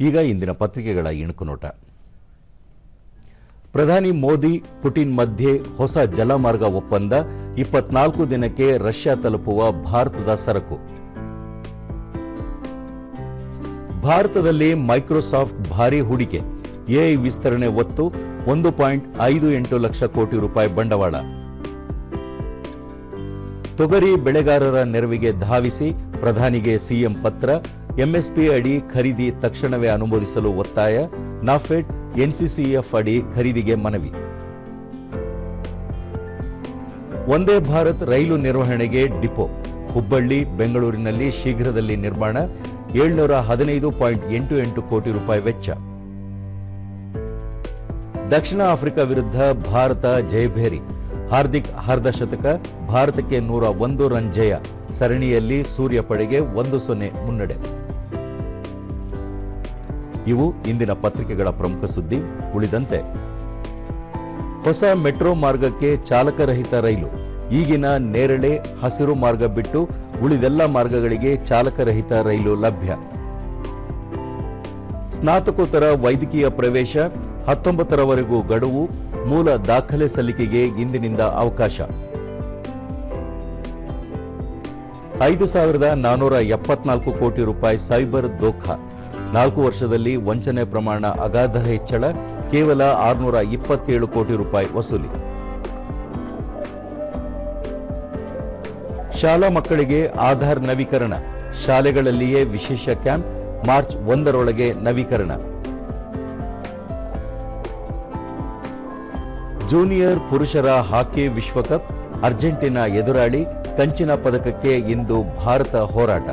ಈಗ ಇಂದಿನ ಪತ್ರಿಕೆಗಳ ಇಣುಕು ನೋಟ ಪ್ರಧಾನಿ ಮೋದಿ ಪುಟಿನ್ ಮಧ್ಯೆ ಹೊಸ ಜಲಮಾರ್ಗ ಒಪ್ಪಂದ ಇಪ್ಪತ್ನಾಲ್ಕು ದಿನಕ್ಕೆ ರಷ್ಯಾ ತಲುಪುವ ಭಾರತದ ಸರಕು. ಭಾರತದಲ್ಲಿ ಮೈಕ್ರೋಸಾಫ್ಟ್ ಭಾರಿ ಹೂಡಿಕೆ. ಎಐ ವಿಸ್ತರಣೆ ಒತ್ತು ಒಂದು ಪಾಯಿಂಟ್ ಐದು ಎಂಟು ಲಕ್ಷ ಕೋಟಿ ರೂಪಾಯಿ ಬಂಡವಾಳ. ತೊಗರಿ ಬೆಳೆಗಾರರ ನೆರವಿಗೆ ಧಾವಿಸಿ ಪ್ರಧಾನಿಗೆ ಸಿಎಂ ಪತ್ರ ಎಂಎಸ್ಪಿ ಅಡಿ ಖರೀದಿ ತಕ್ಷಣವೇ ಅನುಮೋದಿಸಲು ಒತ್ತಾಯ. ನಾಫೆಡ್, ಎನ್ಸಿಸಿಎಫ್ ಅಡಿ ಖರೀದಿಗೆ ಮನವಿ. ಒಂದೇ ಭಾರತ್ ರೈಲು ನಿರ್ವಹಣೆಗೆ ಡಿಪೋ. ಹುಬ್ಬಳ್ಳಿ, ಬೆಂಗಳೂರಿನಲ್ಲಿ ಶೀಘ್ರದಲ್ಲಿ ನಿರ್ಮಾಣ. ಏಳ್ನೂರ ಹದಿನೈದು ಪಾಯಿಂಟ್ ಎಂಟು ಎಂಟು ಕೋಟಿ ರೂಪಾಯಿ ವೆಚ್ಚ. ದಕ್ಷಿಣ ಆಫ್ರಿಕಾ ವಿರುದ್ಧ ಭಾರತ ಜಯಭೇರಿ ಹಾರ್ದಿಕ್ ಅರ್ಧ ಶತಕ, ಭಾರತಕ್ಕೆ ನೂರ ಒಂದು ರನ್ ಜಯ. ಸರಣಿಯಲ್ಲಿ ಸೂರ್ಯಪಡೆಗೆ ಒಂದು ಸೊನ್ನೆ ಮುನ್ನಡೆ. ಇವು ಇಂದಿನ ಪತ್ರಿಕೆಗಳ ಪ್ರಮುಖ ಸುದ್ದಿ ಉಳಿದಂತೆ. ಹೊಸ ಮೆಟ್ರೋ ಮಾರ್ಗಕ್ಕೆ ಚಾಲಕರಹಿತ ರೈಲು. ಈಗಿನ ನೇರಳೆ ಹಸಿರು ಮಾರ್ಗ ಬಿಟ್ಟು ಉಳಿದೆಲ್ಲ ಮಾರ್ಗಗಳಿಗೆ ಚಾಲಕರಹಿತ ರೈಲು ಲಭ್ಯ. ಸ್ನಾತಕೋತ್ತರ ವೈದ್ಯಕೀಯ ಪ್ರವೇಶ ಹತ್ತೊಂಬತ್ತರವರೆಗೂ ಗಡುವು ಮೂಲ ದಾಖಲೆ ಸಲ್ಲಿಕೆಗೆ ಇಂದಿನಿಂದ ಅವಕಾಶ. ಐದು ಸಾವಿರದ ನಾನೂರ ಎಪ್ಪತ್ನಾಲ್ಕು ಕೋಟಿ ರೂಪಾಯಿ ಸೈಬರ್ ದೋಖಾ ನಾಲ್ಕು ವರ್ಷದಲ್ಲಿ ವಂಚನೆ ಪ್ರಮಾಣ ಅಗಾಧ ಹೆಚ್ಚಳ, ಕೇವಲ ಆರುನೂರ ಇಪ್ಪತ್ತೇಳು ಕೋಟಿ ರೂಪಾಯಿ ವಸೂಲಿ. ಶಾಲಾ ಮಕ್ಕಳಿಗೆ ಆಧಾರ್ ನವೀಕರಣ, ಶಾಲೆಗಳಲ್ಲಿಯೇ ವಿಶೇಷ ಕ್ಯಾಂಪ್, ಮಾರ್ಚ್ ಒಂದರೊಳಗೆ ನವೀಕರಣ. ಜೂನಿಯರ್ ಪುರುಷರ ಹಾಕಿ ವಿಶ್ವಕಪ್, ಅರ್ಜೆಂಟೀನಾ ಎದುರಾಳಿ ಕಂಚಿನ ಪದಕಕ್ಕೆ ಇಂದು ಭಾರತ ಹೋರಾಟ.